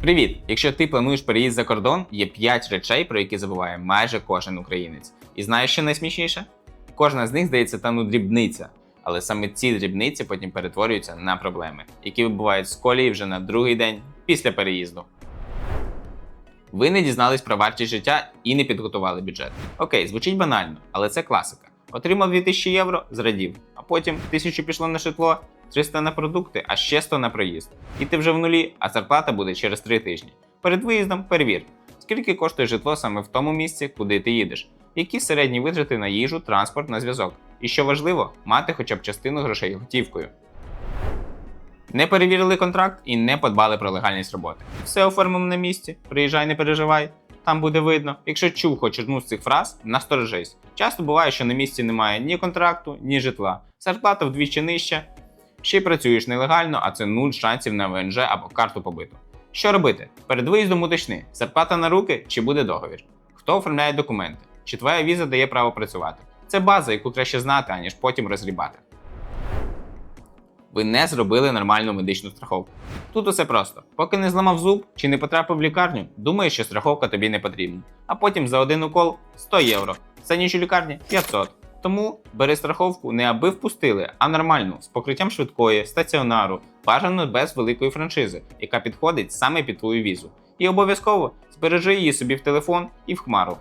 Привіт! Якщо ти плануєш переїзд за кордон, є 5 речей, про які забуває майже кожен українець. І знаєш, що найсмішніше? Кожна з них здається та ну дрібниця, але саме ці дрібниці потім перетворюються на проблеми, які вибувають з колії вже на другий день після переїзду. Ви не дізнались про вартість життя і не підготували бюджет. Окей, звучить банально, але це класика. Отримав 2000 євро, зрадів, а потім 1000 пішло на житло, 300 на продукти, а ще 100 на проїзд. І ти вже в нулі, а зарплата буде через 3 тижні. Перед виїздом перевір, скільки коштує житло саме в тому місці, куди ти їдеш, які середні витрати на їжу, транспорт, на зв'язок. І що важливо, мати хоча б частину грошей готівкою. Не перевірили контракт і не подбали про легальність роботи. Все оформимо на місці, приїжджай, не переживай. Там буде видно. Якщо чув хоч одну з цих фраз, насторожись. Часто буває, що на місці немає ні контракту, ні житла. Зарплата вдвічі нижча. Ще й працюєш нелегально, а це нуль шансів на ВНЖ або карту побиту. Що робити? Перед виїздом уточни, зарплата на руки чи буде договір? Хто оформляє документи? Чи твоя віза дає право працювати? Це база, яку краще знати, аніж потім розгрібати. Ви не зробили нормальну медичну страховку. Тут усе просто. Поки не зламав зуб чи не потрапив в лікарню, думаєш, що страховка тобі не потрібна. А потім за один укол 100 євро. За ніч у лікарні 500. Тому бери страховку не аби впустили, а нормальну, з покриттям швидкої, стаціонару, бажано без великої франшизи, яка підходить саме під твою візу. І обов'язково збережи її собі в телефон і в хмару.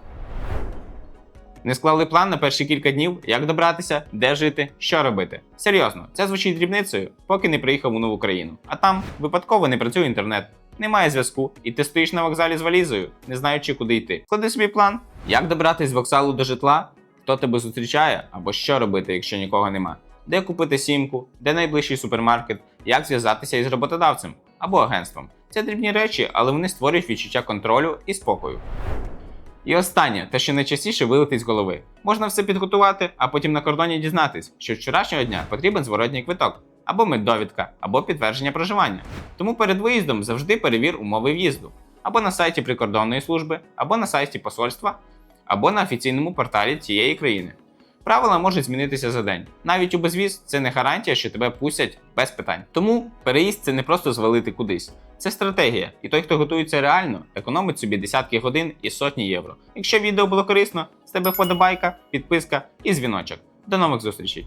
Не склали план на перші кілька днів, як добратися, де жити, що робити. Серйозно, це звучить дрібницею, поки не приїхав у нову країну. А там випадково не працює інтернет, немає зв'язку, і ти стоїш на вокзалі з валізою, не знаючи, куди йти. Склади собі план, як добратися з вокзалу до житла, хто тебе зустрічає, або що робити, якщо нікого нема. Де купити сімку, де найближчий супермаркет, як зв'язатися із роботодавцем або агентством. Це дрібні речі, але вони створюють відчуття контролю і спокою. І останнє, те, що найчастіше вилетить з голови. Можна все підготувати, а потім на кордоні дізнатись, що вчорашнього дня потрібен зворотній квиток, або меддовідка, або підтвердження проживання. Тому перед виїздом завжди перевір умови в'їзду, або на сайті прикордонної служби, або на сайті посольства, або на офіційному порталі тієї країни. Правила можуть змінитися за день. Навіть у безвіз це не гарантія, що тебе пустять без питань. Тому переїзд це не просто звалити кудись. Це стратегія, і той, хто готується реально, економить собі десятки годин і сотні євро. Якщо відео було корисно, з тебе вподобайка, підписка і дзвіночок. До нових зустрічей!